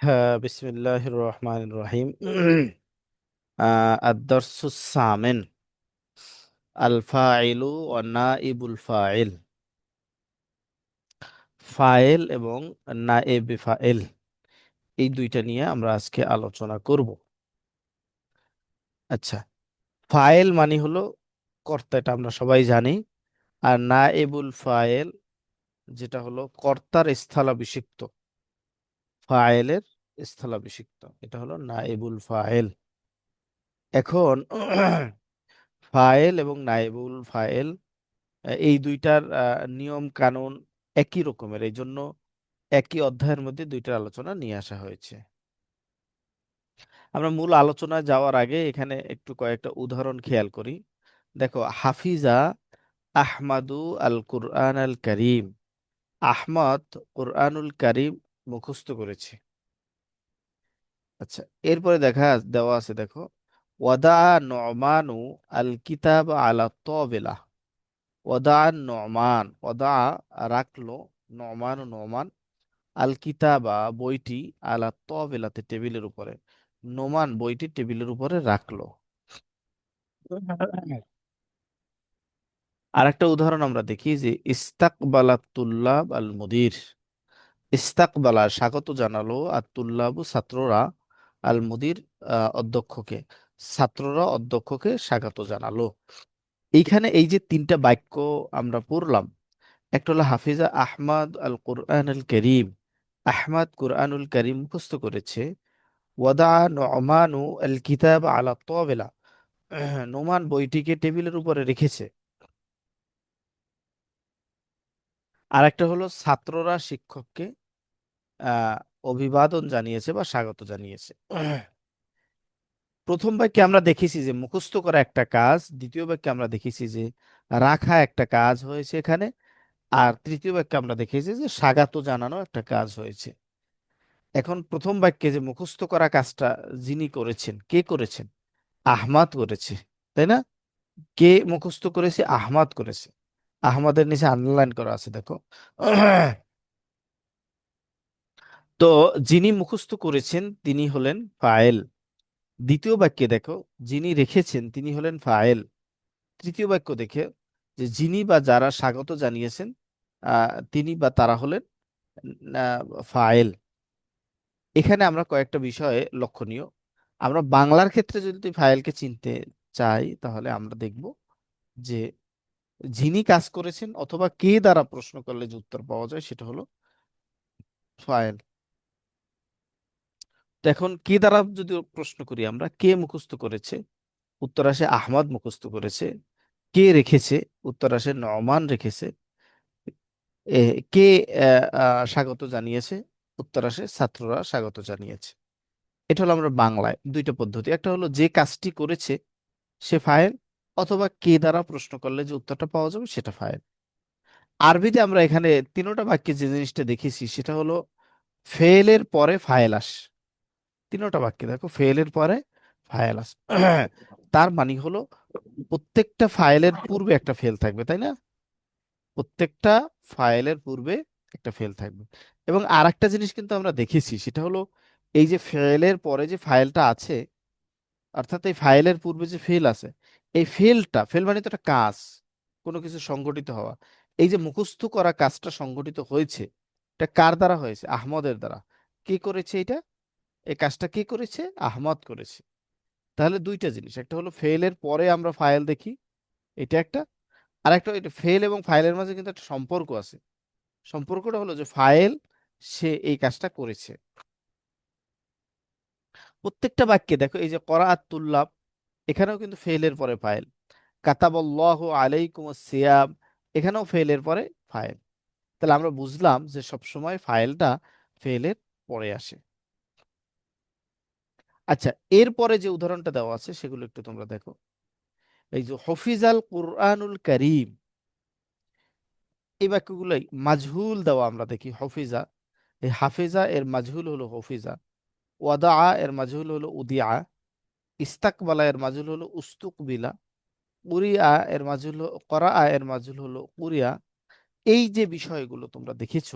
হ্যাঁ বিসমিল্লাহির রহিম আদ-দারসুস সামিন আল ফাইলু। ওয়া এবং এই দুইটা নিয়ে আমরা আজকে আলোচনা করব। আচ্ছা ফাইল মানে হলো কর্তা এটা আমরা সবাই জানি। আর নায়েবুল ফাইল যেটা হলো কর্তার স্থলাভিষিক্ত। ফায়েলের স্থলাভিষিক্ত। এটা হলো নায়েবুল ফায়েল। এখন ফায়েল এবং নায়েবুল ফায়েল এই দুইটার নিয়ম কানুন একই রকমের। এই জন্য একই অধ্যায়ের মধ্যে দুইটার আলোচনা নিয়ে আসা হয়েছে। আমরা মূল আলোচনায় যাওয়ার আগে এখানে একটু কয়েকটা উদাহরণ খেয়াল করি। দেখো, হাফিজা আহমাদু আল কুরআন আল করিম আহমদ কুরআনুল করিম মুখস্থ করেছে। আচ্ছা এরপরে দেখা দেওয়া আছে, দেখো, ওয়াদা নমানু আল কিতাব আলা তবেলা ওদা নমান ওদা রাখল, নমান নমান আল কিতাবা বইটি আলা তবেলাতে টেবিলের উপরে। নোমান বইটি টেবিলের উপরে রাখল। আর একটা উদাহরণ আমরা দেখি যে ইস্তাকবালা তুল্লাব আল মুদির ইস্তাকবালা স্বাগত জানালো আর তুল্লাবু ছাত্ররা আল মুদির অধ্যক্ষকে। ছাত্ররা অধ্যক্ষকে স্বাগত জানালো। এইখানে এই যে তিনটা বাক্য আমরা পড়লাম, একটা হলো হাফিজা আহমদ আল কোরআন আল করিম আহমদ কোরআনুল করিম মুখস্থ করেছে, ওয়াদা নোমানু আল কিতাব আলা তবেলা। নোমান বইটিকে টেবিলের উপরে রেখেছে। আর একটা হলো ছাত্ররা শিক্ষককে অভিবাদন জানিয়েছে বা স্বাগত জানিয়েছে। প্রথম বাক্যে আমরা দেখেছি যে মুখস্থ করা একটা কাজ, দ্বিতীয় বাক্যে আমরা দেখেছি যে রাখা একটা কাজ হয়েছে এখানে, আর তৃতীয় বাক্যে আমরা দেখেছি যে স্বাগত জানানো একটা কাজ হয়েছে। এখন প্রথম বাক্যে যে মুখস্থ করা কাজটা যিনি করেছেন, কে করেছেন? আহমাদ করেছে, তাই না? কে মুখস্থ করেছে? আহমাদ করেছে। আহমাদের নিচে আন্ডারলাইন করা আছে, দেখো। তো যিনি মুখস্থ করেছেন, তিনি হলেন ফায়েল। দ্বিতীয় বাক্যে দেখো, যিনি রেখেছেন, তিনি হলেন ফায়েল। তৃতীয় বাক্য দেখে, যে যিনি বা যারা স্বাগত জানিয়েছেন তিনি বা তারা হলেন ফায়েল। এখানে আমরা কয়েকটা বিষয়ে লক্ষণীয়। আমরা বাংলার ক্ষেত্রে যদি ফাইলকে চিনতে চাই, তাহলে আমরা দেখব যে যিনি কাজ করেছেন অথবা কে দ্বারা প্রশ্ন করলে যে উত্তর পাওয়া যায় সেটা হলো ফাইল তো এখন কে দ্বারা যদি প্রশ্ন করি আমরা, কে মুখস্থ করেছে? উত্তর আসে আহমদ মুখস্থ করেছে। কে রেখেছে? উত্তর আসে নমান রেখেছে। কে স্বাগত জানিয়েছে? উত্তর আসে ছাত্ররা স্বাগত জানিয়েছে। এটা হলো আমরা বাংলায় দুইটা পদ্ধতি। একটা হলো যে কাজটি করেছে সে ফাইল অথবা কে দ্বারা প্রশ্ন করলে যে উত্তরটা পাওয়া যাবে সেটা ফাইল আরবিতে আমরা এখানে তিনোটা বাক্যে যে জিনিসটা দেখেছি সেটা হলো ফেলের পরে ফাইল আস। তিনোটা বাক্যে, দেখো ফেলের পরে ফাইল আস। তার মানে হলো, প্রত্যেকটা ফাইলের পূর্বে একটা ফেল থাকবে, তাই না? প্রত্যেকটা ফাইলের পূর্বে একটা ফেল থাকবে। এবং আর একটা জিনিস কিন্তু আমরা দেখেছি, সেটা হলো, এই যে ফেলের পরে যে ফাইলটা আছে, অর্থাৎ এই ফাইলের পূর্বে যে ফেল আছে এই ফেলটা, ফেল মানে তো একটা কাজ, কোনো কিছু সংগঠিত হওয়া। এই যে মুখস্থ করা কাজটা সংগঠিত হয়েছে, এটা কার দ্বারা হয়েছে? আহমদের দ্বারা। কে করেছে এটা? এই কাজটা কে করেছে? আহমদ করেছে। তাহলে দুইটা জিনিস, একটা হলো ফেলের পরে আমরা ফাইল দেখি, এটা একটা। আর একটা এটা ফেল এবং ফাইলের মাঝে কিন্তু একটা সম্পর্ক আছে। সম্পর্কটা হলো যে ফাইল, সে এই কাজটা করেছে। প্রত্যেকটা বাক্যে দেখো, এই যে করা তুল্লাব এখানেও কিন্তু ফেলের পরে ফাইল কাতাবল্লাহু আলাইকুম সিয়াম এখানেও ফেলের পরে ফাইল তাহলে আমরা বুঝলাম যে সবসময় ফাইলটা ফেলের পরে আসে। আচ্ছা এরপরে যে উদাহরণটা দেওয়া আছে, সেগুলো একটু তোমরা দেখো। এই যে, হফিজাল কুরআনুল করিম। এই বাক্যগুলোই মাজহুল দেওয়া আমরা দেখি, হফিজা। এই হাফিজা এর মাজহুল হলো হফিজা। ওয়াদা এর মাজহুল হলো উদিয়া ইস্তাকবালা এর মাজহুল হলো উস্তুকবিলা, কুরিয়া এর মাজহুল করা এর মাজহুল হলো কুরিয়া। এই যে বিষয়গুলো তোমরা দেখেছ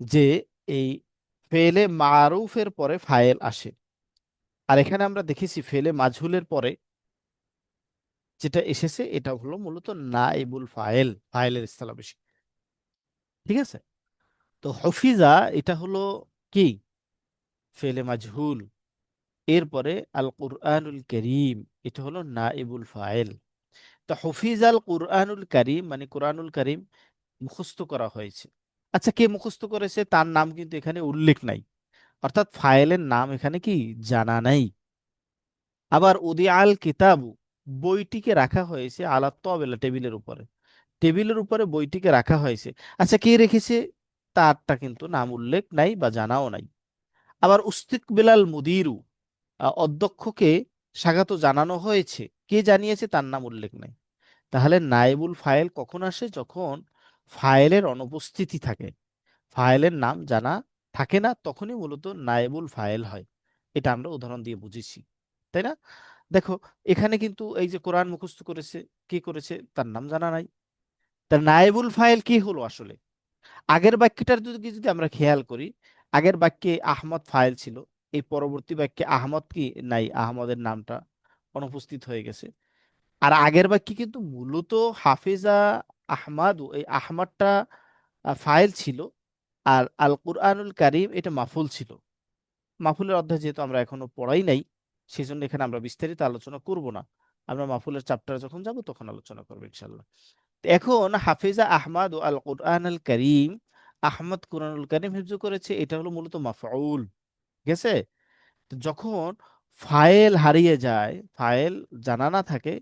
যে এই ফেলে মারুফের পরে ফায়েল আসে। আর এখানে আমরা দেখেছি ফেলে মাজহুলের পরে যেটা এসেছে, এটা হলো মূলত নাইবুল ফায়েল, ফায়েলের বেশি ঠিক আছে? তো হফিজা, এটা হলো কি? ফেলে মাজহুল। এরপরে আল কুরআনুল করিম এটা হলো নাইবুল ফায়েল। তো হফিজ আল কুরআনুল করিম মানে কোরআনুল করিম মুখস্থ করা হয়েছে। আচ্ছা কে মুখস্থ করেছে? তার নাম কিন্তু এখানে উল্লেখ নাই। অর্থাৎ ফাইলের নাম এখানে কি? জানা নাই। আবার উদি আল কিতাবু বইটিকে রাখা হয়েছে আলা তবেলা টেবিলের উপরে। টেবিলের উপরে বইটিকে রাখা হয়েছে। আচ্ছা কে রেখেছে? তারটা কিন্তু নাম উল্লেখ নাই বা জানাও নাই। আবার উস্তিকবিলাল মুদিরু আহ, অধ্যক্ষকে স্বাগত জানানো হয়েছে। কে জানিয়েছে তার নাম উল্লেখ নাই। তাহলে নায়েবুল ফাইল কখন আসে? যখন ফাইলের অনুপস্থিতি থাকে। ফাইলের নাম জানা থাকে না, তখনই মূলত নায়েবুল ফাইল হয়। এটা আমরা উদাহরণ দিয়ে বুঝেছি। তাই না? দেখো, এখানে কিন্তু এই যে কোরআন মুখস্থ করেছে, কি করেছে? তার নাম জানা নাই। তার নায়েবুল ফাইল কি হলো আসলে? আগের বাক্যটার যদি যদি আমরা খেয়াল করি, আগের বাক্যে আহমদ ফাইল ছিল। এই পরবর্তী বাক্যে আহমদ কি? নাই, আহমদের নামটা অনুপস্থিত হয়ে গেছে। আর আগের বাক্যে কিন্তু মূলত হাফিজা আহমাদ, এই আহমদটা ফাইল ছিল আর আল কুরআনুল কারিম এটা মাফুল ছিল। মাফুলের অধ্যায় যেহেতু আমরা এখনও পড়াই নাই, সেজন্য এখানে আমরা বিস্তারিত আলোচনা করব না। আমরা মাফুলের চ্যাপ্টারে যখন যাব তখন আলোচনা করব ইনশাল্লাহ এখন হাফিজা আহমাদ ও আল কুরআন আল করিম, আহমদ কুরআনুল করিম হিফজ করেছে, এটা হলো মূলত মাফউল। ঠিক আছে তো যখন ফাইল হারিয়ে যায় ফাইল জানা না থাকে,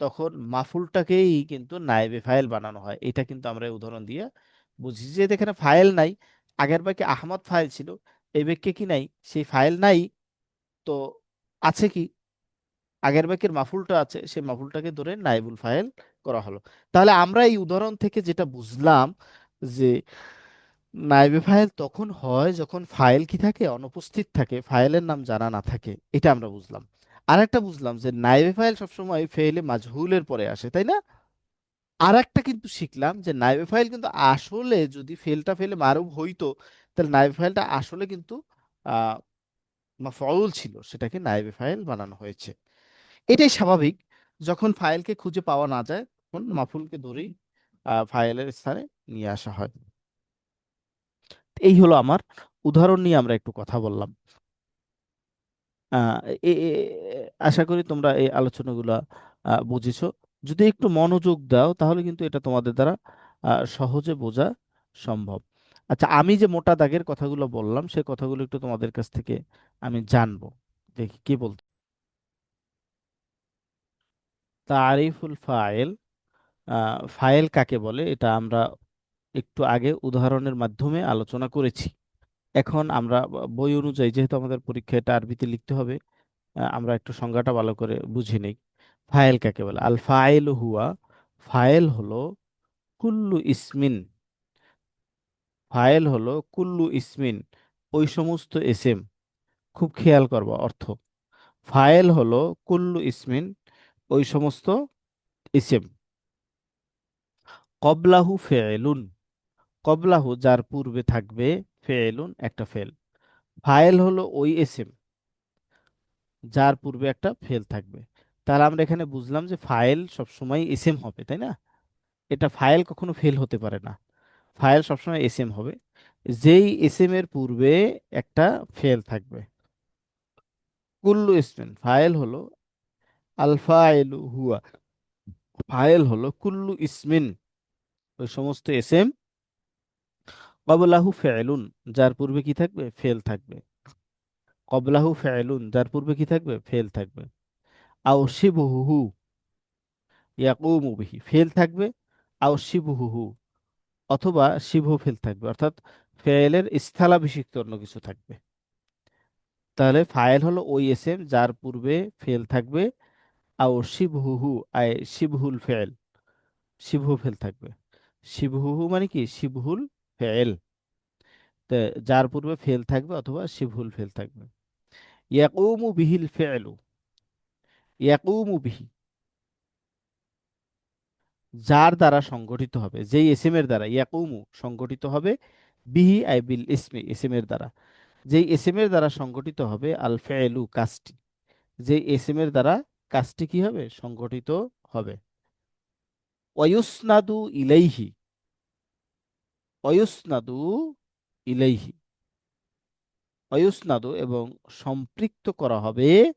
তখন মাফুলটাকেই কিন্তু নায়েবে ফাইল বানানো হয়। এটা কিন্তু আমরা উদাহরণ দিয়ে বুঝি যে এখানে ফাইল নাই, আগের বাক্যে আহমদ ফাইল ছিল, এই বাক্যে কি নাই? সেই ফাইল নাই, তো আছে কি? আগের বাক্যের মাফুলটা আছে, সেই মাফুলটাকে ধরে নাইবুল ফাইল করা হলো। তাহলে আমরা এই উদাহরণ থেকে যেটা বুঝলাম যে নাইবে ফাইল তখন হয় যখন ফাইল কি থাকে? অনুপস্থিত থাকে। ফাইলের নাম জানা না থাকে। এটা আমরা বুঝলাম। আর একটা বুঝলাম যে নাইবে ফাইল সবসময় ফেলে মাজহুলের পরে আসে, তাই না? আর একটা কিন্তু শিখলাম যে নাইবে ফাইল কিন্তু আসলে যদি ফেলটা ফেলে মারুফ হইতো, তাহলে নাইবে ফাইলটা আসলে কিন্তু মাফউল ছিল। সেটাকে নাইবে ফাইল বানানো হয়েছে। এটাই স্বাভাবিক। যখন ফাইলকে খুঁজে পাওয়া না যায়, তখন মাফুলকে ধরেই ফাইলের স্থানে নিয়ে আসা হয়। এই হলো আমার উদাহরণ নিয়ে আমরা একটু কথা বললাম। আশা করি তোমরা এই আলোচনাগুলো বুঝেছ। যদি একটু মনোযোগ দাও, তাহলে কিন্তু এটা তোমাদের দ্বারা সহজে বোঝা সম্ভব। আচ্ছা আমি যে মোটা দাগের কথাগুলো বললাম সেই কথাগুলো একটু তোমাদের কাছ থেকে আমি জানব। দেখি কি বলতে তারিফুল ফাইল ফাইল কাকে বলে? এটা আমরা একটু আগে উদাহরণের মাধ্যমে আলোচনা করেছি। এখন আমরা বই অনুযায়ী যেহেতু আমাদের পরীক্ষা এটা আরবিতে লিখতে হবে আমরা একটু সংজ্ঞাটা ভালো করে বুঝে নেই। ফায়েল কাকে বলে? আল ফায়েল হুয়া ফায়েল হলো কুল্লু ইসমিন। ফায়েল হলো কুল্লু ইসমিন, ওই সমস্ত এসেম খুব খেয়াল করবা অর্থ। ফায়েল হলো কুল্লু ইসমিন, ওই সমস্ত ইসেম কবলাহু ফেলুন কবলাহু, যার পূর্বে থাকবে ফেলুন একটা ফেল। ফাইল হলো ওই এসেম যার পূর্বে একটা ফেল থাকবে। তাহলে আমরা এখানে বুঝলাম যে ফাইল সবসময় এসএম হবে, তাই না? এটা ফাইল কখনো ফেল হতে পারে না। ফাইল সবসময় এসএম হবে। যেই এসএম এর পূর্বে একটা ফেল থাকবে। কুল্লু ইসমিন ফাইল হলো আলফাইলু হুয়া, ফাইল হলো কুল্লু ইসমিন। ওই সমস্ত এসএম কবলাহু ফেলুন, যার পূর্বে কি থাকবে? ফেল থাকবে। কবলাহু ফেলুন, যার পূর্বে কি থাকবে? ফেল থাকবে। আও শিবহুহু ইয়াকুমু বিহি, ফেল থাকবে। আও শিবহুহু অথবা শিবহু ফেল থাকবে, অর্থাৎ ফেলের স্থলাভিষিক্ত অন্য কিছু থাকবে। তাহলে ফাইল হলো ওই এস এম, যার পূর্বে ফেল থাকবে। আও শিবহুহু আয় শিবহুল ফেল, শিবহু ফেল থাকবে। শিবহুহু মানে কি? শিবহুল ফেল। যার পূর্বে ফেল থাকবে অথবা শিবহুল ফেল থাকবে। ইয়াকুমু বিহিল ফেলু। ইয়াকুমু বিহি। যার দ্বারা সংগঠিত হবে, যেই এসএম এর দ্বারা, ইয়াকুমু সংগঠিত হবে বিহি, আই বিল ইসমি ইসিমের দ্বারা। যেই ইসিমের দ্বারা সংগঠিত হবে, আল ফেলু, কাজটি। যে ইসিমের দ্বারা কাজটি কি হবে? সংগঠিত হবে। অয়ুসনাদু ইলাইহি। অয়ুসনাদু ইলাইহি। অয়ুসনাদু এবং সম্পৃক্ত করা হবে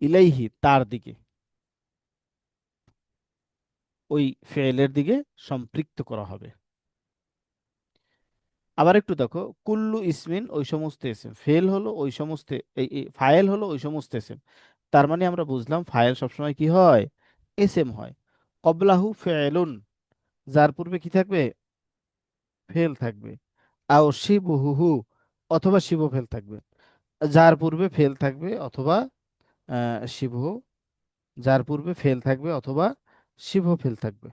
ইলাইহি তার দিকে। ওই ফেলের দিকে সম্পৃক্ত করা হবে। আবার একটু দেখো, কুল্লু ইসমিন ওই সমস্ত এসেম ফেল হলো ওই সমস্ত ফাইল হলো ওই সমস্ত এসেম তার মানে আমরা বুঝলাম ফাইল সবসময় কি হয়? এসএম হয়। কবলাহু ফেলুন যার পূর্বে কি থাকবে? ফেল থাকবে। আও শিবহু অথবা শিব ফেল থাকবে। যার পূর্বে ফেল থাকবে অথবা শিব যার পূর্বে ফেল থাকবে অথবা শিব ফেল থাকবে।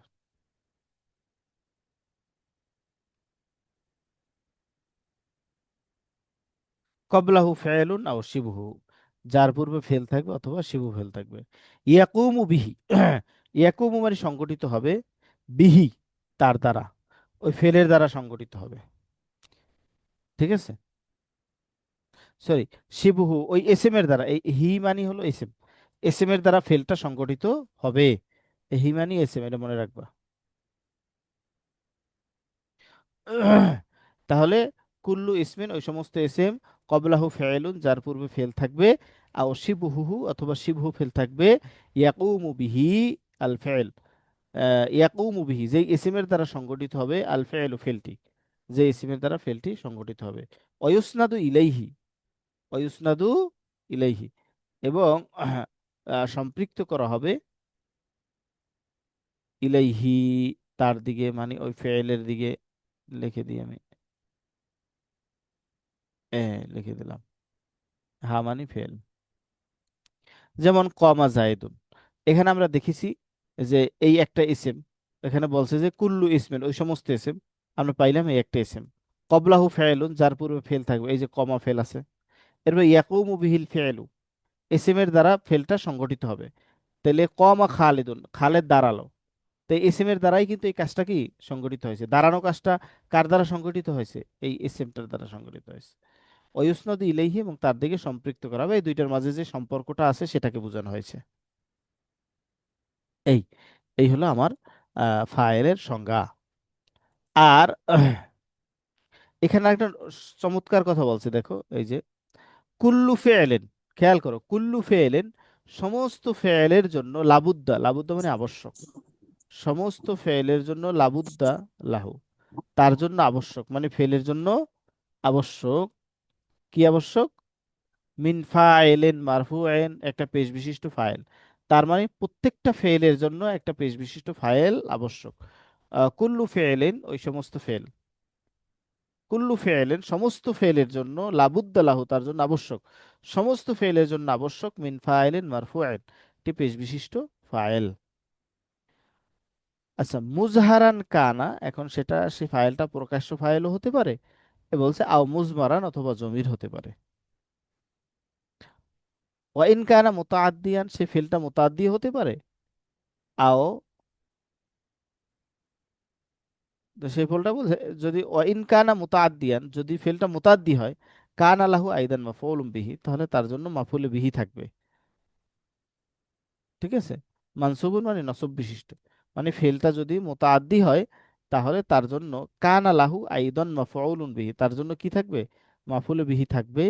কবলাহু ফেলুন আও শিবহু যার পূর্বে ফেল থাকবে অথবা শিবু ফেল থাকবে। ইয়াকুমু বিহি, ইয়াকুমু মানে সংগঠিত হবে বিহি, তার দ্বারা। ওই ফেলের দ্বারা সংগঠিত হবে। ঠিক আছে? সরি শিবহু, ওই এস এম এর দ্বারা, এই হি মানি হলো এস এম এস এম এর দ্বারা ফেলটা সংগঠিত হবে। হি মানি এস এম এটা মনে রাখবা। তাহলে, কুল্লু ইসমিন, ওই সমস্ত এসএম কবলাহু ফেলুন যার পূর্বে ফেল থাকবে, আও শিবহুহু অথবা শিবহু ফেল থাকবে, ইয়াকুমু বিহি আল ফেল ইয়াকুমু বিহি, যেই ইসিমের দ্বারা সংগঠিত হবে, আল ফেল ফেলটি যে ইসিমের দ্বারা ফেলটি সংগঠিত হবে। অয়ুসনাদু ইলাইহি অয়ুসনাদু ইলাইহি, এবং সম্পৃক্ত করা হবে ইলাইহি, তার দিকে মানে ওই ফেলের দিকে, লিখে দিই আমি। লিখে দিলাম। হা মানে ফেল যেমন কমা জায়েদুন, এখানে আমরা দেখেছি যে এই একটা ইসেম এখানে বলছে যে কুল্লু ইসমেন ওই সমস্ত ইসেম আমরা পাইলাম এই একটা ইসেম কবলাহু ফেলুন যার পূর্বে ফেল থাকবে, এই যে কমা ফেল আছে। এরপর ইয়াকুমু বিহিল ফেলু ইসেমের দ্বারা ফেলটা সংগঠিত হবে। তাহলে কমা খালিদুন, খালেদ দাঁড়াল। তো ইসেমের দ্বারাই কিন্তু এই কাজটা কি সংগঠিত হয়েছে? দাঁড়ানো কাজটা কার দ্বারা সংগঠিত হয়েছে? এই ইসেমটার দ্বারা সংগঠিত হয়েছে। অয়ুসনদ ইলাইহি এবং তার দিকে সম্পৃক্ত করা হবে। এই দুইটার মাঝে যে সম্পর্কটা আছে সেটাকে বোঝানো হয়েছে। এই এই হলো আমার ফাইলের সংজ্ঞা। আর এখানে একটা চমৎকার কথা বলছে, দেখো, এই যে, কুল্লু ফেলেন খেয়াল করো, কুল্লু ফেলেন সমস্ত ফেলের জন্য লাবুদ্দা লাবুদ্দা মানে আবশ্যক। সমস্ত ফেলের জন্য লাবুদ্দা লাহু। তার জন্য আবশ্যক মানে ফেলের জন্য আবশ্যক। কি আবশ্যক? মিন ফাইলেন মারফুআইন একটা পেশ বিশিষ্ট ফাইল। তার মানে প্রত্যেকটা ফেলের জন্য একটা পেশ বিশিষ্ট ফাইল আবশ্যক। কুল্লু ফেলেন ওই সমস্ত ফেল কুল্লু ফেলেন সমস্ত ফেলের জন্য লাবুদ্দা লাহু তার জন্য আবশ্যক। সমস্ত ফেলের জন্য আবশ্যক মিন ফাইলেন মারফুআইন একটি পেশ বিশিষ্ট ফাইল। আচ্ছা মুজহারান কানা, এখন সেটা, সে ফাইলটা প্রকাশ্য ফাইলও হতে পারে, এ বলছে আও মুজমারান অথবা জমির হতে পারে। ওয়াইন কানা মুতাআদ্দিয়ান, সে ফেলটা মোতাদ্দি হতে পারে। আও তো সেই ফেলটা বলছে যদি ওয়াইন কানা মুতাআদ্দিয়ান, যদি ফেলটা মোতাদ্দি হয়, কানা লাহু আইদান মাফউলুম বিহি, তাহলে তার জন্য মাফউল বিহি থাকবে। ঠিক আছে? মানসুবুন মানে নসব বিশিষ্ট। মানে ফেলটা যদি মোতাদ্দি হয়, তাহলে তার জন্য কানা লাহু আইদান মাফউলুন বিহি, তার জন্য কি থাকবে? মাফউল বিহি থাকবে,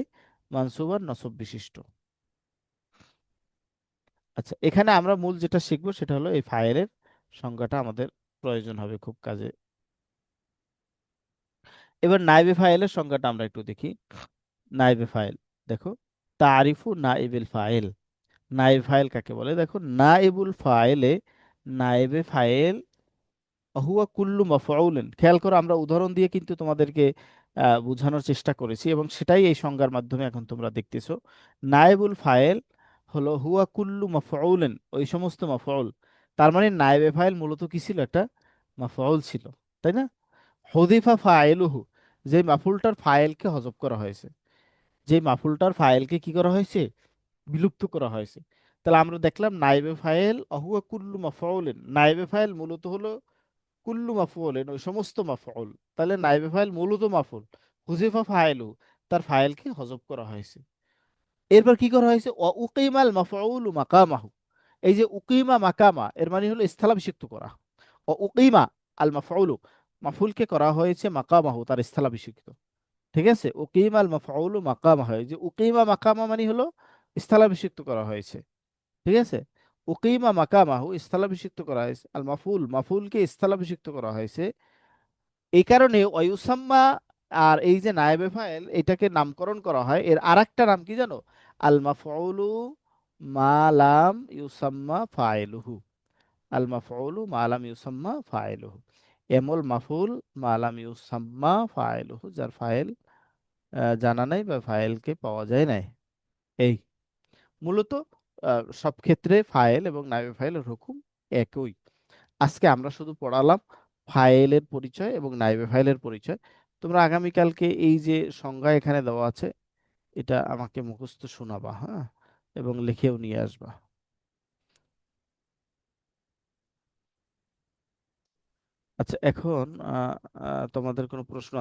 মানসুবান নসব বিশিষ্ট। আচ্ছা এখানে আমরা মূল যেটা শিখব সেটা হলো এই ফাইলের সংজ্ঞাটা আমাদের প্রয়োজন হবে খুব কাজে। এবার নাইবে ফাইলের সংজ্ঞাটা আমরা একটু দেখি। নাইবে ফাইল, দেখো, তারিফু নাইবেল ফাইল। নাইব ফাইল কাকে বলে? দেখো, নাইবুল ফাইলে নাইবে ফাইল হুয়া কুল্লু মাফউলিন। খেয়াল করো, আমরা উদাহরণ দিয়ে কিন্তু তোমাদেরকে বোঝানোর চেষ্টা করেছি এবং সেটাই এই সংজ্ঞার মাধ্যমে এখন তোমরা দেখতেছো। নায়েবুল ফাইল হলো, হুয়া কুল্লু মাফউলিন ওই সমস্ত মাফউল। তার মানে নায়েবে ফাইল মূলত কি ছিল? একটা মাফউল ছিল, তাই না? হুযিফা ফাইলুহু যে মাফুলটার ফাইলকে হজব করা হয়েছে। যে মাফুলটার ফাইলকে কি করা হয়েছে? বিলুপ্ত করা হয়েছে। তাহলে আমরা দেখলাম নাইবে ফাইল, অহুয়া কুল্লু মাফউলিন নাইবে ফাইল মূলত হলো কুল্লু মাফউলিন, ওই সমস্ত মাফউল। তাহলে নাইবে ফাইল মূলত মাফউল। হুজিফা ফাইলু তার ফাইলকে হজব করা হয়েছে। এরপর কি করা হয়েছে? উকিমাল মাফউলু মাকামাহু। এই যে উকিমা মাকামা, এর মানে হলো স্থলাভিষিক্ত করা। ও উকিমা আল মাফউলু মাফুলকে করা হয়েছে মাকামাহু, তার স্থলাভিষিক্ত। ঠিক আছে? উকিমা আল মাফউলু মাকামাহু, এই যে উকিমা মাকামা মানে হলো স্থলাভিষিক্ত করা হয়েছে। ঠিক আছে? উকিমা মাকামাহু, স্থলাভিষিক্ত করা হয়েছে। আল মাফুল মাফুলকে স্থলাভিষিক্ত করা হয়েছে। এই কারণে ওয়ুসাম্মা আর এই যে নায়েবে ফাইল এটাকে নামকরণ করা হয়। এর আরেকটা নাম কি জানো? আল মাফউলু মা ইউসাম্মা ফাইলুহু। আল মাফউলু মা ইউসাম্মা ফাইলুহু। এমল মাফুল মা লাম ইউসাম্মা ফাইলুহু, যার ফাইল জানা নাই বা ফাইলকে পাওয়া যায় নাই। এই, মূলত সব ক্ষেত্রে ফাইল এবং নায়েবে ফাইলের হুকুম একই। আজকে আমরা শুধু পড়ালাম ফাইলের পরিচয় এবং নাইবে ফাইলের পরিচয়। তোমরা আগামীকালকে এই যে সংজ্ঞা এখানে দেওয়া আছে এটা আমাকে মুখস্থ শোনাবা হ্যাঁ? এবং লিখেও নিয়ে আসবা। আচ্ছা এখন তোমাদের কোনো প্রশ্ন